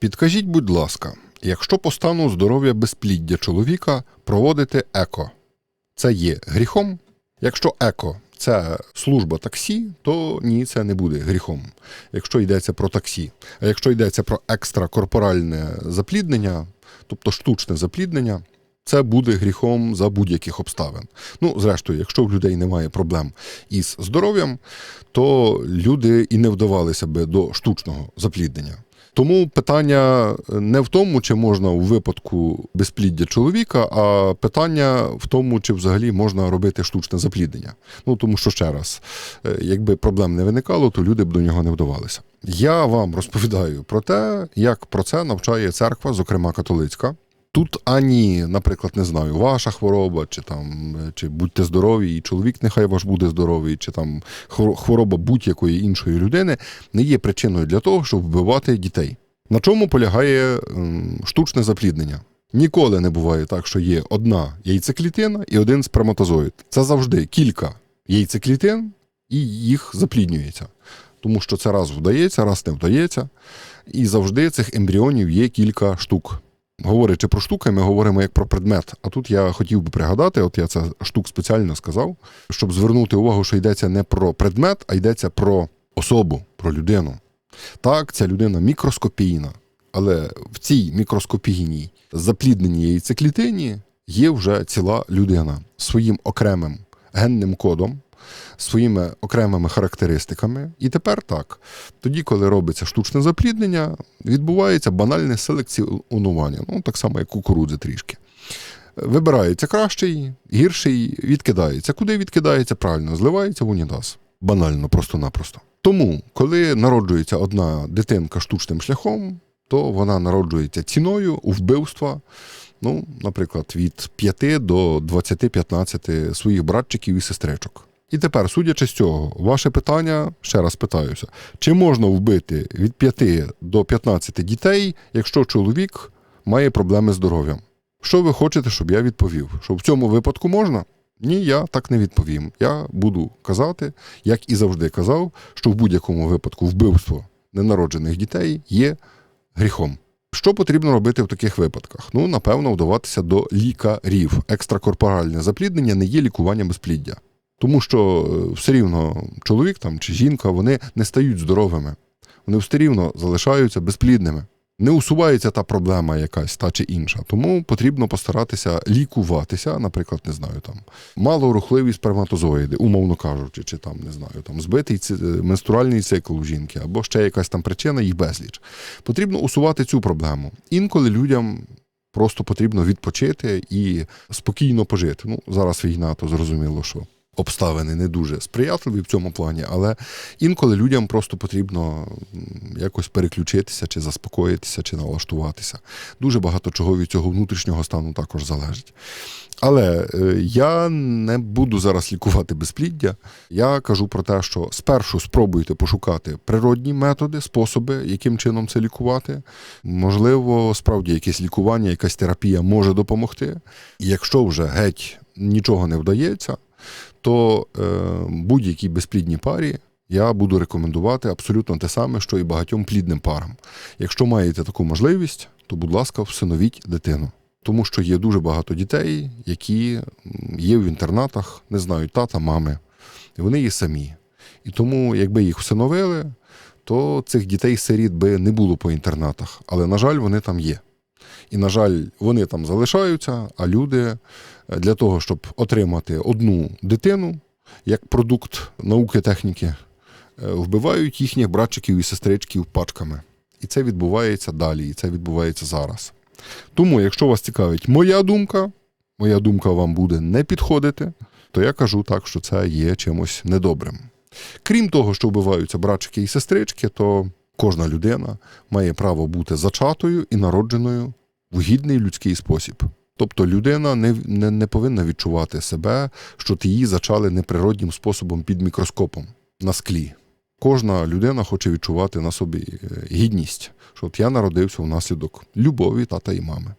Підкажіть, будь ласка, якщо по стану здоров'я безпліддя чоловіка проводити еко, це є гріхом? Якщо еко це служба таксі, то ні, це не буде гріхом, якщо йдеться про таксі. А якщо йдеться про екстракорпоральне запліднення, тобто штучне запліднення, це буде гріхом за будь-яких обставин. Ну, зрештою, якщо в людей немає проблем із здоров'ям, то люди і не вдавалися би до штучного запліднення. Тому питання не в тому, чи можна у випадку безпліддя чоловіка, а питання в тому, чи взагалі можна робити штучне запліднення. Ну тому що ще раз, е, якби проблем не виникало, то люди б до нього не вдавалися. Я вам розповідаю про те, як про це навчає церква, зокрема католицька. Тут ані, наприклад, не знаю, ваша хвороба, чи там е, чи будьте здорові, і чоловік нехай ваш буде здоровий, чи там хвор- хвороба будь-якої іншої людини не є причиною для того, щоб вбивати дітей. На чому полягає ем, штучне запліднення? Ніколи не буває так, що є одна яйцеклітина і один сперматозоїд. Це завжди кілька яйцеклітин, і їх запліднюється. Тому що це раз вдається, раз не вдається. І завжди цих ембріонів є кілька штук. Говорячи про штуки, ми говоримо як про предмет. А тут я хотів би пригадати, от я це штук спеціально сказав, щоб звернути увагу, що йдеться не про предмет, а йдеться про особу, про людину. Так, ця людина мікроскопійна, але в цій мікроскопійній заплідненій яйцеклітині є вже ціла людина своїм окремим генним кодом, своїми окремими характеристиками. І тепер так. Тоді, коли робиться штучне запліднення, відбувається банальне селекціонування, ну так само, як кукурудзи трішки. Вибирається кращий, гірший, відкидається. Куди відкидається? Правильно, зливається в унітаз. Банально, просто-напросто. Тому, коли народжується одна дитинка штучним шляхом, то вона народжується ціною у вбивства, ну, наприклад, від 5 до 20-15 своїх братчиків і сестричок. І тепер, судячи з цього, ваше питання, ще раз питаюся, чи можна вбити від 5 до 15 дітей, якщо чоловік має проблеми з здоров'ям? Що ви хочете, щоб я відповів? Що в цьому випадку можна? Ні, я так не відповім. Я буду казати, як і завжди казав, що в будь-якому випадку вбивство ненароджених дітей є гріхом. Що потрібно робити в таких випадках? Ну, напевно, вдаватися до лікарів. Екстракорпоральне запліднення не є лікуванням безпліддя. Тому що е, все рівно чоловік там чи жінка вони не стають здоровими. Вони все рівно залишаються безплідними. Не усувається та проблема якась та чи інша. Тому потрібно постаратися лікуватися, наприклад, не знаю, там малорухливі сперматозоїди, умовно кажучи, чи там не знаю, там збитий е, менструальний цикл у жінки, або ще якась там причина, їх безліч. Потрібно усувати цю проблему. Інколи людям просто потрібно відпочити і спокійно пожити. Ну, зараз війна, то зрозуміло, що обставини не дуже сприятливі в цьому плані, але інколи людям просто потрібно якось переключитися, чи заспокоїтися, чи налаштуватися. Дуже багато чого від цього внутрішнього стану також залежить. Але е, я не буду зараз лікувати безпліддя. Я кажу про те, що спершу спробуйте пошукати природні методи, способи, яким чином це лікувати. Можливо, справді якесь лікування, якась терапія може допомогти. І якщо вже геть нічого не вдається, то е, будь-якій безплідній парі я буду рекомендувати абсолютно те саме, що і багатьом плідним парам. Якщо маєте таку можливість, то, будь ласка, всиновіть дитину. Тому що є дуже багато дітей, які є в інтернатах, не знають тата, мами. І вони є самі. І тому, якби їх всиновили, то цих дітей-сиріт би не було по інтернатах. Але, на жаль, вони там є. І, на жаль, вони там залишаються, а люди е, для того, щоб отримати одну дитину як продукт науки техніки, е, вбивають їхніх братчиків і сестричків пачками. І це відбувається далі, і це відбувається зараз. Тому, якщо вас цікавить моя думка, моя думка вам буде не підходити, то я кажу так, що це є чимось недобрим. Крім того, що вбиваються братчики і сестрички, то кожна людина має право бути зачатою і народженою в гідний людський спосіб. Тобто людина не, не, не повинна відчувати себе, що її зачали неприроднім способом під мікроскопом на склі. Кожна людина хоче відчувати на собі е, гідність, що от я народився внаслідок любові тата і мами.